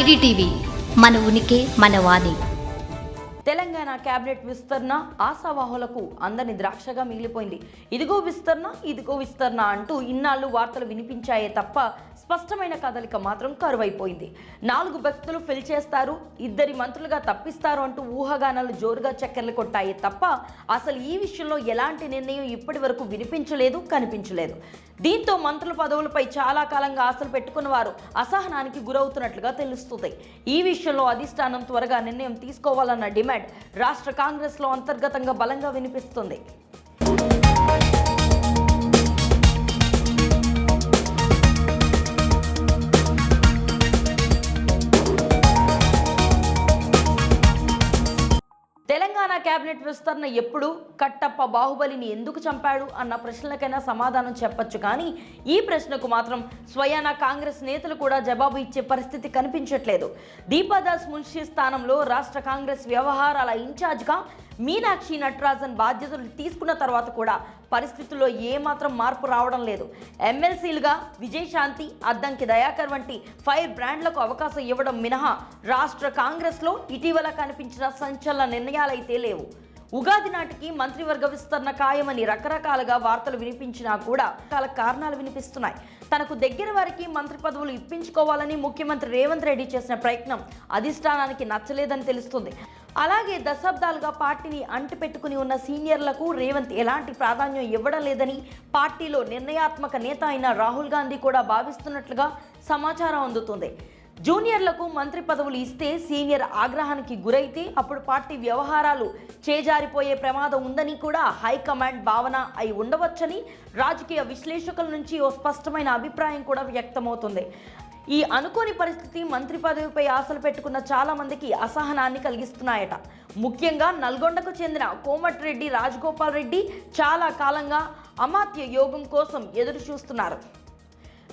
IDTV మన ఉనికి మన వాణి. తెలంగాణ కేబినెట్ విస్తరణ ఆశావాహులకు అందరిని ద్రాక్షగా మిగిలిపోయింది. ఇదిగో విస్తరణ ఇదిగో విస్తరణ అంటూ ఇన్నాళ్ళు వార్తలు వినిపించాయే తప్ప స్పష్టమైన కదలిక మాత్రం కరువైపోయింది. నాలుగు వ్యక్తులు ఫిల్ చేస్తారు ఇద్దరి మంత్రులుగా తప్పిస్తారు అంటూ ఊహాగానాలు జోరుగా చక్కెర్లు కొట్టాయి తప్ప అసలు ఈ విషయంలో ఎలాంటి నిర్ణయం ఇప్పటి వరకు వినిపించలేదు కనిపించలేదు. దీంతో మంత్రుల పదవులపై చాలా కాలంగా ఆశలు పెట్టుకున్న వారు అసహనానికి గురవుతున్నట్లుగా తెలుస్తుంది. ఈ విషయంలో అధిష్టానం త్వరగా నిర్ణయం తీసుకోవాలన్న డిమాండ్ రాష్ట్ర కాంగ్రెస్లో అంతర్గతంగా బలంగా వినిపిస్తుంది. కేబినెట్ విస్తరణ ఎప్పుడు? కట్టప్ప బాహుబలిని ఎందుకు చంపాడు? అన్న ప్రశ్నలకైనా సమాధానం చెప్పొచ్చు కానీ ఈ ప్రశ్నకు మాత్రం స్వయాన కాంగ్రెస్ నేతలు కూడా జవాబు ఇచ్చే పరిస్థితి కనిపించట్లేదు. దీపాదాస్ మున్షి స్థానంలో రాష్ట్ర కాంగ్రెస్ వ్యవహారాల ఇన్ఛార్జ్గా మీనాక్షి నటరాజన్ బాధ్యతలు తీసుకున్న తర్వాత కూడా పరిస్థితుల్లో ఏమాత్రం మార్పు రావడం లేదు. ఎమ్మెల్సీలుగా విజయశాంతి అద్దంకి దయాకర్ వంటి ఫైర్ బ్రాండ్లకు అవకాశం ఇవ్వడం మినహా రాష్ట్ర కాంగ్రెస్లో ఇటీవల కనిపించిన సంచలన నిర్ణయాలైతే లేవు. ఉగాది నాటికి మంత్రివర్గ విస్తరణ ఖాయమని రకరకాలుగా వార్తలు వినిపించినా కూడా రకాల కారణాలు వినిపిస్తున్నాయి. తనకు దగ్గర వారికి మంత్రి పదవులు ఇప్పించుకోవాలని ముఖ్యమంత్రి రేవంత్ రెడ్డి చేసిన ప్రయత్నం అధిష్టానానికి నచ్చలేదని తెలుస్తుంది. అలాగే దశాబ్దాలుగా పార్టీని అంటిపెట్టుకుని ఉన్న సీనియర్లకు రేవంత్ ఎలాంటి ప్రాధాన్యం ఇవ్వడం లేదని పార్టీలో నిర్ణయాత్మక నేత అయిన రాహుల్ గాంధీ కూడా భావిస్తున్నట్లుగా సమాచారం అందుతుంది. జూనియర్లకు మంత్రి పదవులు ఇస్తే సీనియర్ ఆగ్రహానికి గురైతే అప్పుడు పార్టీ వ్యవహారాలు చేజారిపోయే ప్రమాదం ఉందని కూడా హైకమాండ్ భావన అయి ఉండవచ్చని రాజకీయ విశ్లేషకుల నుంచి ఓ స్పష్టమైన అభిప్రాయం కూడా వ్యక్తమవుతుంది. ఈ అనుకోని పరిస్థితి మంత్రి పదవిపై ఆశలు పెట్టుకున్న చాలా మందికి అసహనాన్ని కలిగిస్తున్నాయట. ముఖ్యంగా నల్గొండకు చెందిన కోమటిరెడ్డి రాజగోపాల్ రెడ్డి చాలా కాలంగా అమాత్య యోగం కోసం ఎదురు చూస్తున్నారు.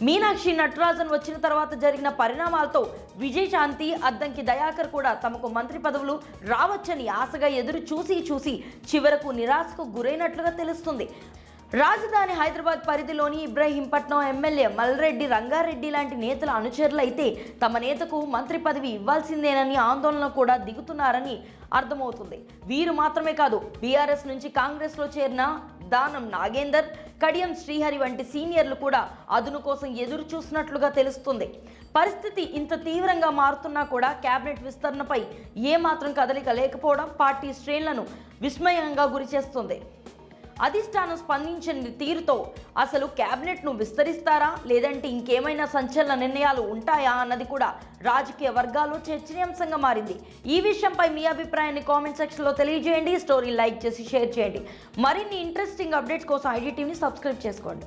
మీనాక్షి నటరాజన్ వచ్చిన తర్వాత జరిగిన పరిణామాలతో విజయశాంతి అద్దంకి దయాకర్ కూడా తమకు మంత్రి పదవులు రావచ్చని ఆశగా ఎదురు చూసి చూసి చివరకు నిరాశకు గురైనట్లుగా తెలుస్తుంది. రాజధాని హైదరాబాద్ పరిధిలోని ఇబ్రహీంపట్నం ఎమ్మెల్యే మల్రెడ్డి రంగారెడ్డి లాంటి నేతల అనుచరులైతే తమ నేతకు మంత్రి పదవి ఇవ్వాల్సిందేనని ఆందోళన కూడా దిగుతున్నారని అర్థమవుతుంది. వీరు మాత్రమే కాదు బీఆర్ఎస్ నుంచి కాంగ్రెస్లో చేరిన దానం నాగేందర్ కడియం శ్రీహరి వంటి సీనియర్లు కూడా అదును కోసం ఎదురు చూసినట్లుగా తెలుస్తుంది. పరిస్థితి ఇంత తీవ్రంగా మారుతున్నా కూడా కేబినెట్ విస్తరణపై ఏమాత్రం కదలిక లేకపోవడం పార్టీ శ్రేణులను విస్మయంగా గురిచేస్తుంది. అధిష్టానం స్పందించని తీరుతో అసలు క్యాబినెట్ను విస్తరిస్తారా? లేదంటే ఇంకేమైనా సంచలన నిర్ణయాలు ఉంటాయా? అన్నది కూడా రాజకీయ వర్గాల్లో చర్చనీయాంశంగా మారింది. ఈ విషయంపై మీ అభిప్రాయాన్ని కామెంట్ సెక్షన్లో తెలియజేయండి. స్టోరీ లైక్ చేసి షేర్ చేయండి. మరిన్ని ఇంట్రెస్టింగ్ అప్డేట్స్ కోసం ఐడి టీవీని సబ్స్క్రైబ్ చేసుకోండి.